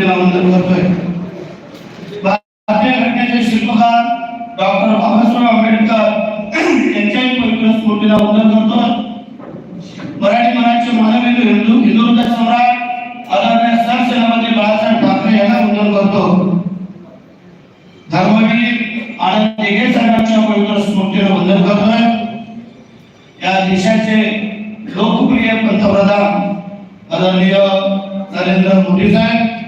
स्मृतीला वंदन करतोय भारतीय घटनेचे शिल्पकार डॉक्टर बाबासाहेब आंबेडकर यांच्याही पवित्र स्मृतीला वंदन करतोय. मराठी मनाचे मानवी हिंदू हिंदू सम्राट आदरणीय सरसेनापती बाळासाहेब ठाकरे यांना वंदन करतो. धर्मवीर आनंद दिघे साहेबांच्या पवित्र स्मृतीला वंदन करतोय. या देशाचे लोकप्रिय पंतप्रधान आदरणीय नरेंद्र मोदी साहेब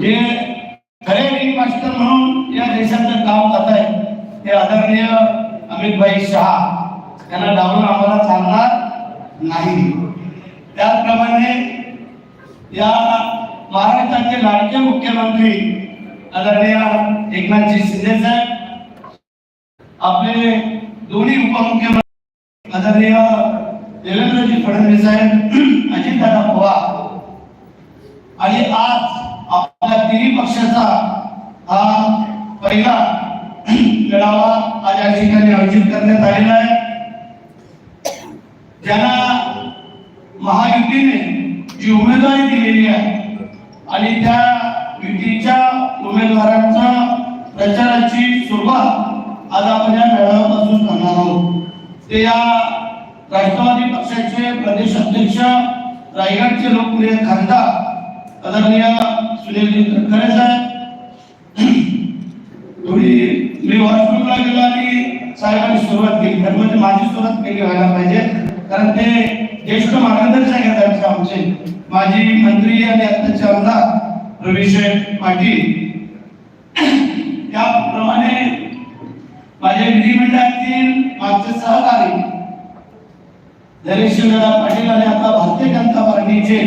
जे खरे मास्टर म्हणून या देशाचं काम करत आहे ते आदरणीय अमित भाई शहा. यांना डावून आम्हाला चालणार नाही. त्याचप्रमाणे या महाराष्ट्राचे लाडके मुख्यमंत्री आदरणीय एकनाथजी शिंदे साहेब आपले दोन्ही उपमुख्यमंत्री आदरणीय देवेंद्रजी फडणवीस साहेब अजितदादा पवार. आणि आज आपल्या तिन्ही पक्षाचा हा पहिला मेळावा आज या ठिकाणी आयोजित करण्यात आलेला आहे. ज्यांना महायुतीने जी उमेदवारी दिलेली आहे आणि त्या युतीच्या उमेदवारांच्या प्रचाराची सुरुवात आज आपण या मेळाव्यापासून करणार आहोत. ते या राष्ट्रवादी पक्षाचे प्रदेश अध्यक्ष रायगडचे लोकप्रिय खासदार आदरणीय सुनीलजी तटकरे साहेब थोडी मी वॉशरूमला गेलो आणि साहेबांनी सुरुवात केली. तर म्हणजे माझी सुरुवात केली व्हायला पाहिजे. कारण ते ज्येष्ठ मार्गदर्शक आहेत आमचे. आमचे माजी मंत्री आणि आताचे आमदार रविशेठ पाटील. त्याप्रमाणे माझ्या विधिमंडळातील मागचे सहकारी नरेशदादा पाटील आणि आता भारतीय जनता पार्टीचे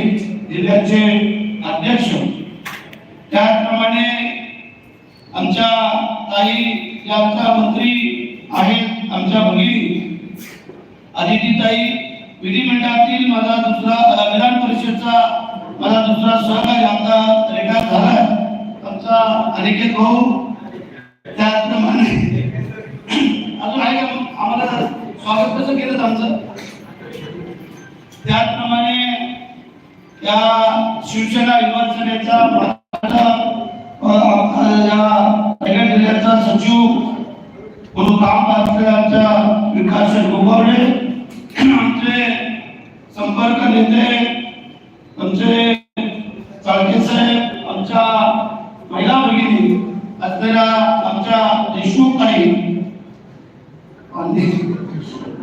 जिल्ह्याचे अध्यक्ष. त्याचप्रमाणे आमच्या ताई आमच्या मंत्री आहेत आमच्या भगिनी. अदितीताई विधिमंडळातील माझा दुसरा विधान परिषदचा माझा दुसरा सहकारी आमचा रेखा झाला. आमचा अनिकेत भाऊ. त्याचप्रमाणे अजून आहे आम्हाला स्वागत कसं केलं आमचं त्याचप्रमाणे या शिवसेना युवा सेनेचा जिल्ह्याचा सचिव म्हणून काम पाहतोय आमच्या विकास गोगावडे आमचे संपर्क नेते आमचे चाळके साहेब आमच्या महिला भगिनी असलेल्या आमच्या देशमुख ताई.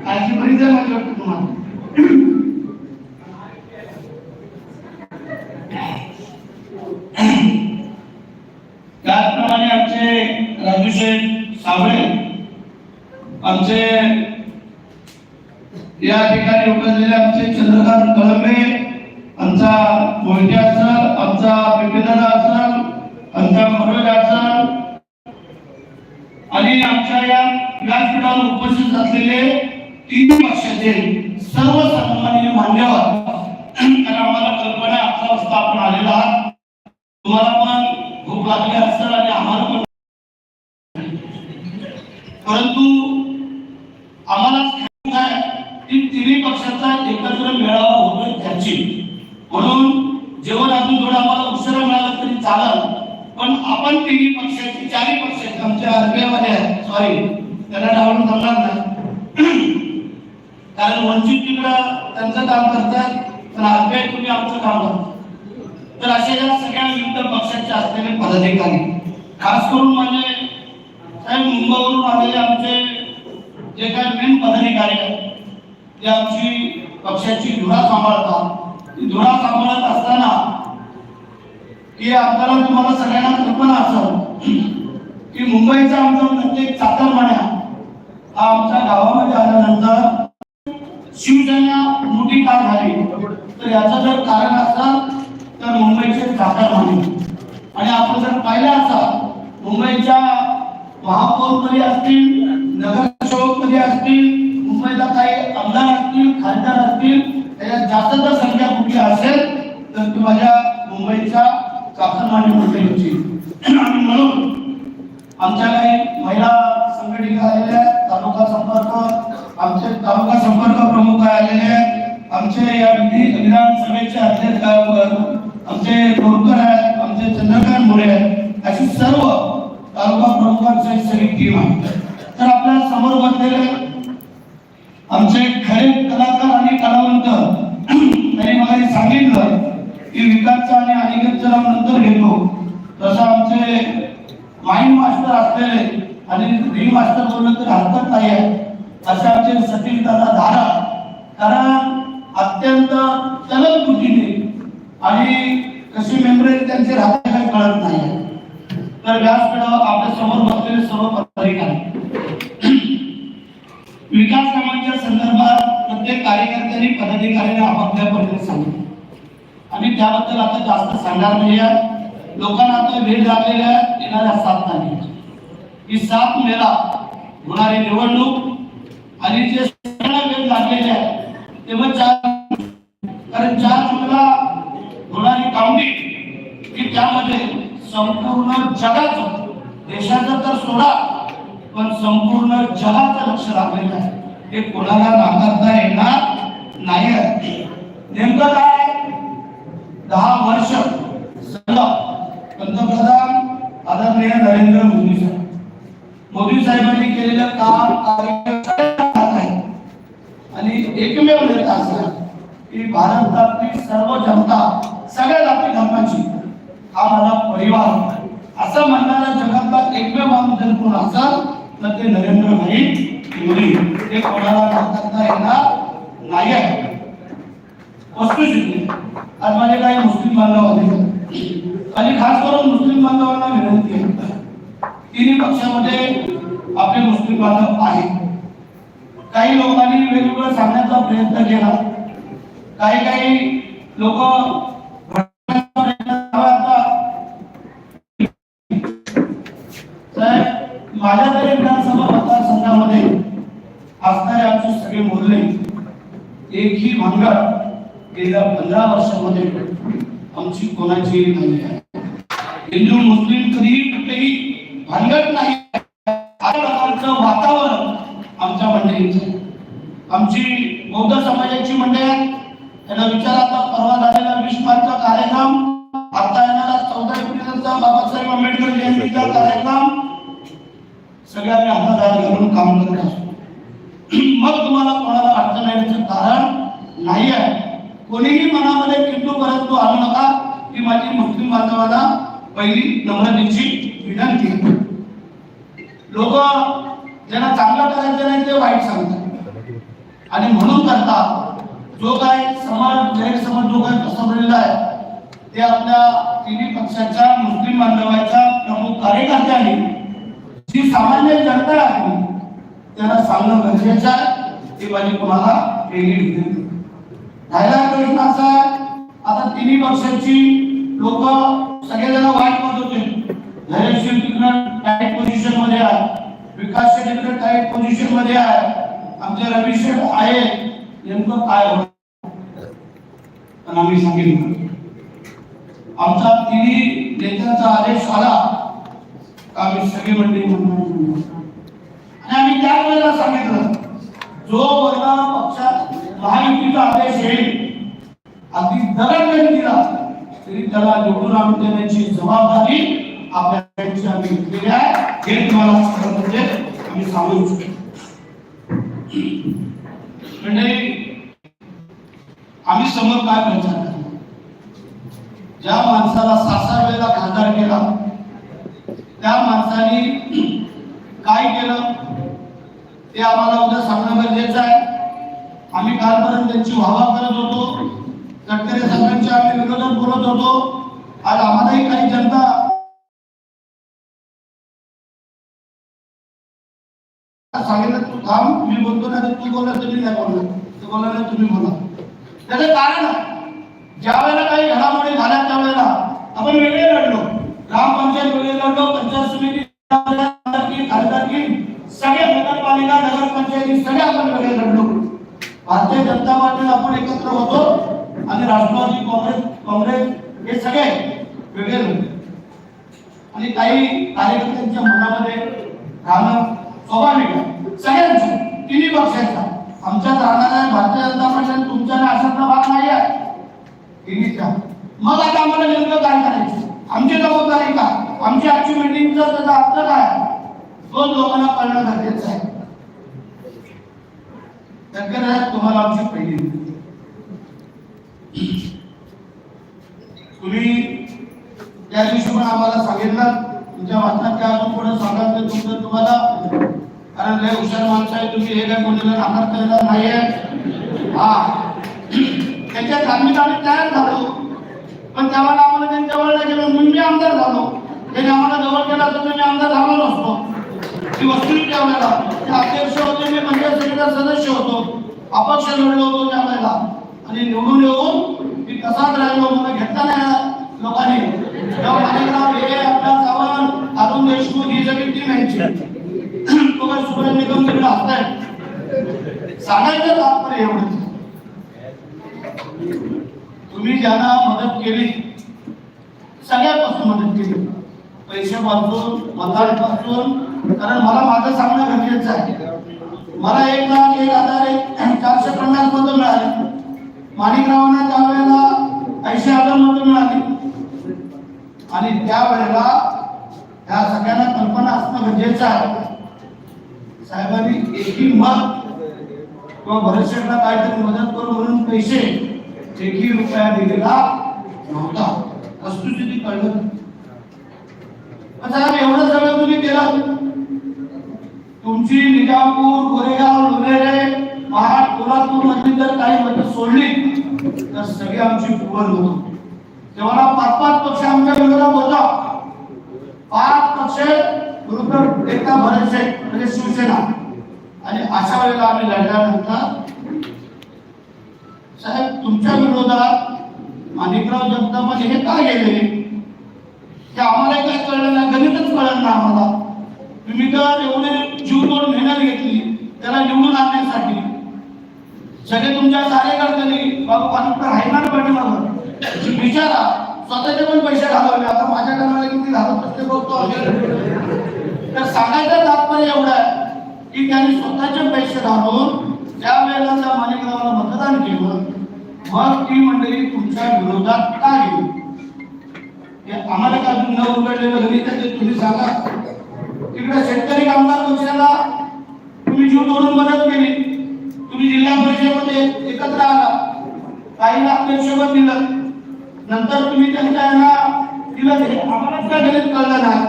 आणि बरीच आहे माझ्या तुम्हाला त्याचप्रमाणे आमचे आमचे साबळे आमचे या ठिकाणी उपस्थितलेले आमचे चंद्रकांत कळंबे आमचा मोहिते असल आमचा बिपिनदा असल आमचा मनोज असल आणि आमच्या या व्यासपीठावर उपस्थित असलेले तीन पक्षाचे सर्व सन्माननीय मान्यवर. कारण आम्हाला कल्पना अकरा वाजता आपण आलेला आहात. तुम्हाला पण भूक लागली असेल आणि आम्हाला पण परंतु आम्हाला काय? आहे की तिन्ही पक्षाचा एकत्र मेळावा होतोय त्याची. म्हणून जेवण अजून थोडं आम्हाला उशिरा मिळाला तरी चालत पण आपण तिन्ही पक्षाची चारही पक्षाचे आमच्या आरबीआयमध्ये आहेत सॉरी त्यांना डावलून जमणार नाही. कारण वंचित तिकडं त्यांचं काम करतात पण आरबीआय तुम्ही आमचं काम करता. तर अशा या सगळ्या विविध पक्षाचे असलेले पदाधिकारी. खास करून म्हणजे साहेब मुंबईवरून आलेले आमचे जे काय मेन पदाधिकारी आहेत ते आमची पक्षाची धुरा सांभाळतात. ती धुरा सांभाळत असताना की आपल्याला तुम्हाला सगळ्यांना कल्पना असं की मुंबईचा आमचा प्रत्येक चाकरमान्या हा आमच्या गावामध्ये आल्यानंतर शिवसेना मोठी का झाली? तर याचं जर कारण असेल तर मुंबईचे चाकरमाने आणि आपण जर पाहिलं असाल मुंबईच्या महापौरपदी असतील नगरसेवकपदी असतील मुंबईला काही आमदार असतील खासदार असतील त्याच्यात जास्त जर संख्या कुठली असेल तर ती माझ्या मुंबईच्या चाकरमानी मंडळींची. आणि म्हणून आमच्या काही महिला संघटना आलेल्या आहेत तालुका संपर्क आमचे तालुका संपर्क प्रमुख आलेले आहेत. आमचे या विधी विधानसभेचे अध्यक्ष आमचे बोरकर आहेत आमचे चंद्रकांत मोरे आहेत. अशी सर्व तालुका प्रमुखांची सगळी टीम आहे. तर आपल्यासमोर बसलेले आमचे खरे कलाकार आणि कलावंत त्यांनी मला सांगितलं की विकासचा आणि अनिकेतचा नाव नंतर घेतो. तसं आमचे माइंड मास्टर असलेले आणि रिंग मास्टर बोललं तर हरकत नाही आहे. असे आमचे सचिन दादा धारा कारण अत्यंत चलन कृतीने आणि कशी मेमरी त्यांची राहते काही कळत नाही तर व्यासपीठावर आपल्यासमोर बसलेले सर्व पदाधिकारी. विकास कामांच्या संदर्भात प्रत्येक कार्यकर्त्यांनी पदाधिकाऱ्यांनी आपापल्या परीने सांगितलं. आणि त्याबद्दल आता जास्त सांगणार नाही आहे. लोकांना आता वेळ लागलेल्या येणाऱ्या सात नाही ही सात मेला होणारी निवडणूक आणि जे सगळ्यांना वेळ लागलेले आहे तेव्हा चार कारण चार जूनला होणारी काउंटिंग की त्यामध्ये संपूर्ण जगाचं. देशाचं तर सोडा पण संपूर्ण जगाचं लक्ष लागलेलं आहे. हे कोणाला नाकारता येणार नाही. आहे. नेमकं काय? दहा वर्ष सलग पंतप्रधान आदरणीय नरेंद्र मोदी साहेब. मोदी साहेबांनी केलेलं काम कार्य आहे आणि एकमेव नेता असा की भारतातली सर्व जनता सगळ्या जाती धर्माची हा माझा परिवार असं म्हणणारा जगातला एकमेव माणूस जर कोण असाल तर ते नरेंद्र भाई मोदी ते कोणाला नाकारता येणार नाही आहे. वस्तुस्थिती आज माझे काही मुस्लिम बांधव आले आणि खास करून मुस्लिम बांधवांना विनंती आहे. तिन्ही पक्षामध्ये आपले मुस्लिम बांधव आहेत. काही लोकांनी वेगवेगळं सांगण्याचा प्रयत्न केला. काही काही लोक माझ्या तरी विधानसभा मतदारसंघामध्ये असणारे आमचे सगळे मोहल्ले एकही भांगड गेल्या पंधरा वर्षामध्ये आमची कोणाची नाही आहे. हिंदू मुस्लिम कधीही कुठेही भांगड नाही प्रकारचं वातावरण आमच्या मंडळीचं आमची बौद्ध समाजाची मंडळी आहे. त्यांना विचार आता परवा झालेला वीस मार्चचा कार्यक्रम सगळ्यांनी हातात हात घालून काम करत असतो. मग तुम्हाला कोणाला अडचण येण्याचं कारण नाही आहे. कोणीही मनामध्ये किंतु तो आणू नका. ही माझी मुस्लिम बांधवाला पहिली नम्रतेची विनंती लोक ज्यांना चांगलं करायचं नाही ते वाईट सांगतात. आणि म्हणून करता जो काय समाज गैरसमज जो काय पसरलेला आहे ते आपल्या तिन्ही पक्षाच्या मुस्लिम बांधवाच्या प्रमुख कार्यकर्त्यांनी जी सामान्य जनता आहे त्यांना सांगणं गरजेचं आहे ती माझी कुणाला पहिली विनंती राहिला प्रश्न असा आता तिन्ही पक्षांची लोक सगळेजण वाईट म्हणत होते. धैर्यशील तिकडं टाईट पोझिशनमध्ये आहे विकास शेठ तिकडे टाईट पोझिशनमध्ये आहे. आमचे रवी शेठ आहे नेमकं काय होत पण आम्ही सांगितलं. आमचा तिन्ही नेत्यांचा आदेश आला. आम्ही सगळी मंडळी आणि आम्ही त्या वेळेला सांगितलं जो वर्ग पक्षात महायुतीचा आदेश येईल अगदी दगड जरी दिला तरी त्याला निवडून आणून देण्याची जबाबदारी आपल्याची आम्ही घेतलेली आहे. हे तुम्हाला खरं म्हणजे आम्ही सांगू इच्छितो. मंडळी आम्ही समोर काय प्रचार ज्या माणसाला सहा वेळेला खासदार केला त्या माणसाने काय केलं? ते आम्हाला उद्या सांगणं गरजेचं आहे. आम्ही कालपर्यंत त्यांची वाहवा करत होतो. गडकरी साहेबांचे आम्ही विरोधन बोलत होतो. आज आम्हालाही काही जनता सांगितलं तू थांब मी बोलतो ना तू बोलला तुम्ही नाही बोलला. तू बोलला नाही तुम्ही बोला. त्याचं कारण ज्या वेळेला काही घडामोडी झाल्या त्यावेळेला आपण वेगळे लढलो. ग्रामपंचायत वेगळे लढलो पंचायत समिती खासदारकी खासदारकी सगळे नगरपालिका नगरपंचायती सगळे आपण वेगळे लढलो. भारतीय जनता पार्टीला आपण एकत्र होतो आणि राष्ट्रवादी काँग्रेस काँग्रेस हे सगळे वेगळे लढले आणि काही कार्यकर्त्यांच्या मनामध्ये राहणं स्वाभाविक आहे. सगळ्यांचं तिन्ही पक्षांचा. आमच्यात राहणाऱ्या भारतीय जनता पक्षाने तुमच्या अशातला भाग नाही आहे. टीव्हीचा मग आता आम्हाला नेमकं काय करायचं? आमची जबाबदारी काय आमची आजची मीटिंगचा त्याचा अर्थ काय? तो लोकांना परिणाम गरजेचं आहे. तर तुम्हाला आमची पहिली तुम्ही त्या दिवशी पण आम्हाला सांगितलं. तुमच्या वाचनात काय अजून पुढे सांगाल ते तुमचं तुम्हाला. कारण लय हुशार माणसं आहे तुम्ही हे काय कोणाला नाकार करणार नाहीये? हा. त्याच्यात आम्ही आम्ही तयार झालो. पण त्यावेळेला आम्हाला त्यांच्या वेळेला गेलो मी मी आमदार झालो. त्याने आम्हाला जवळ केला तर मी आमदार झालो नसतो. ती वस्तू त्यावेळेला ते अध्यक्ष होते मी पंचायत समितीचा सदस्य होतो. अपक्ष लढलो होतो त्यावेळेला. आणि निवडून येऊन मी कसाच राहिलो मला घेतला नाही लोकांनी. माणिकराव हे आपला चव्हाण अरुण देशमुख ही सगळी टीम यांची. तो काय सुब्रह निगम तिकडे असताय सांगायचं तात्पर्य एवढंच. तुम्ही ज्यांना मदत केली सगळ्यापासून मदत केली. पैशापासून मतांपासून कारण मला माझं सांगणं गरजेचं आहे. मला एक लाख एक हजार एक चारशे पन्नास मतं मिळाले. माणिकरावांना त्यावेळेला ऐंशी हजार मतं मिळाली. आणि त्यावेळेला ह्या सगळ्यांना कल्पना असणं गरजेचं आहे. साहेबांनी एकही मत किंवा भरतशेठला काहीतरी मदत करू म्हणून पैसे एकही रुपया दिलेला नव्हता. वस्तुस्थिती कळलं पण साहेब एवढं सगळं तुम्ही केलं. तुमची निजामपूर गोरेगाव लोणेरे महाड कोल्हापूर मधली जर काही मतं सोडली तर सगळी आमची पुवर होतो तेव्हा पाच पाच पक्ष आमच्या विरोधात होता. पाच पक्ष विरुद्ध एका भरतशेठ म्हणजे शिवसेना. आणि अशा वेळेला आम्ही लढल्यानंतर साहेब तुमच्या विरोधात माणिकराव जगताप हे का गेले? ते आम्हाला काय कळलं नाही गणितच कळलं ना आम्हाला. तुम्ही तर एवढे जीव मेहनत घेतली त्याला निवडून आणण्यासाठी. सगळे तुमच्या कार्यकर्त्यांनी बाबा पाणीकर आहे ना पाठीमागं. विचारा स्वतःचे पण पैसे घालवले. आता माझ्या कामाला किती घालत असते बघतो तर सांगायचं तात्पर्य एवढं आहे की त्यांनी स्वतःचे पैसे घालून त्या वेळेला त्या माणिकरावाला मतदान केलं मग ती मंडळी तुमच्या विरोधात का येऊ आम्हाला का न उघडलेलं गणित आहे ते तुम्ही सांगा. तिकडे शेतकरी कामगार पक्षाला तुम्ही जीव तोडून मदत केली. तुम्ही जिल्हा परिषदेमध्ये एकत्र आला. काही अध्यक्षपद दिलं. नंतर तुम्ही त्यांच्या यांना दिलं हे आम्हालाच का गणित कळलं नाही.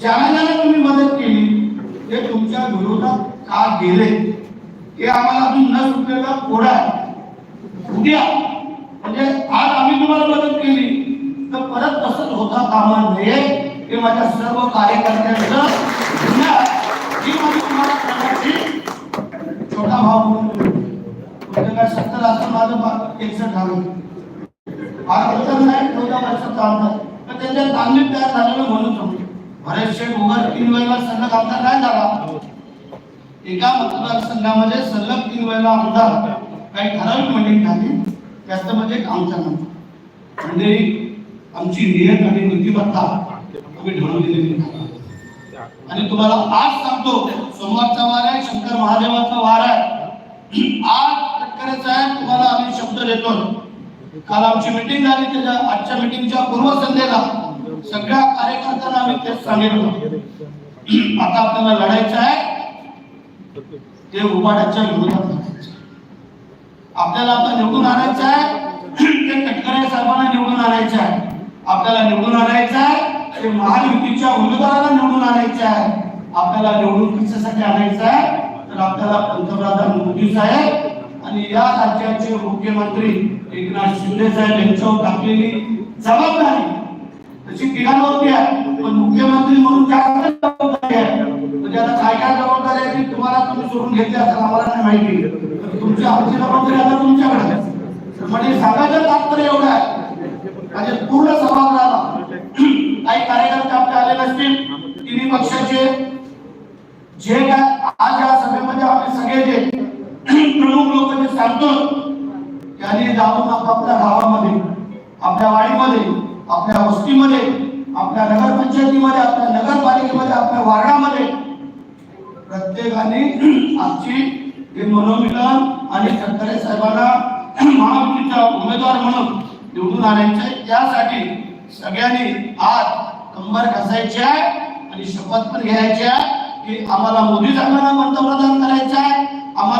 ज्याला ज्याला तुम्ही मदत केली ते तुमच्या विरोधात का गेले? हे आम्हाला अजून न सुटलेला कोडा आहे. उद्या म्हणजे आज आम्ही तुम्हाला मदत केली तर परत तसंच होता कामा नये हे माझ्या सर्व कार्यकर्त्यांचं ही माझी म्हणजे तुम्हाला सांगायची छोटा भाव म्हणून म्हणजे काय सत्तर असं माझं एकसठ झालं. नाही चौदा वर्षात चालतात पण त्यांच्या तालमीत तयार झालेलं म्हणून समजू भरत शेठ तीन वेळेला आमदार नाही झाला. एका मतदारसंघामध्ये सलग तीन वेळेला आमदार काही ठराविक मंडळी झाली जास्त म्हणजे एक आमचा म्हणजे आमची नियत आणि बुद्धिमत्ता तुम्ही ठरवलेली आणि तुम्हाला आज सांगतो सोमवारचा वार आहे शंकर महादेवाचा वार आहे. आज तटकरे साहेब तुम्हाला आम्ही शब्द देतो. काल आमची मीटिंग झाली त्याच्या आजच्या मीटिंगच्या पूर्वसंध्येला सगळ्या कार्यकर्त्यांना आम्ही तेच सांगितलं. आता आपल्याला लढायचं आहे. ते उपाड्याच्या विरोधात लढायचं. आपल्याला आता निवडून आणायचं आहे. ते तटकरे साहेबांना निवडून आणायचं आहे. आपल्याला निवडून आणायचं आहे. ते महायुतीच्या उमेदवाराला निवडून आणायचं आहे. आपल्याला निवडून कशासाठी आणायचं आहे. तर आपल्याला पंतप्रधान मोदी साहेब आणि या राज्याचे मुख्यमंत्री एकनाथ शिंदे साहेब यांच्यावर टाकलेली जबाबदारी तशी तिघांवरती आहे. पण मुख्यमंत्री म्हणून जास्त त्याला आता काय काय जबाबदारी आहे ती तुम्हाला तुम्ही सोडून घेतली असं आम्हाला नाही माहिती. तर तुमची आमची जबाबदारी आता तुमच्याकडे तर म्हणजे सांगायचं तात्पर्य एवढं आहे. म्हणजे पूर्ण सभागृहाला काही कार्यकर्ते आपल्या आले नसतील तिन्ही पक्षाचे. जे काय आज या सभेमध्ये आम्ही सगळे जे प्रमुख लोक जे सांगतो त्यांनी जाऊन आपापल्या गावामध्ये आपल्या वाडीमध्ये आपल्या वस्तीमध्ये आपल्या नगरपंचायतीमध्ये आपल्या नगरपालिकेमध्ये आपल्या वार्डामध्ये प्रत्येकाने आजची हे मनोमिलन आणि ठाकरे साहेबांना महायुतीचा उमेदवार म्हणून निवडून आणायचं आहे त्यासाठी सगळ्यांनी आज कंबर घासायची आहे आणि शपथ पण घ्यायची आहे की आम्हाला मोदी साहेबांना पंतप्रधान करायचं आहे. आम्हाला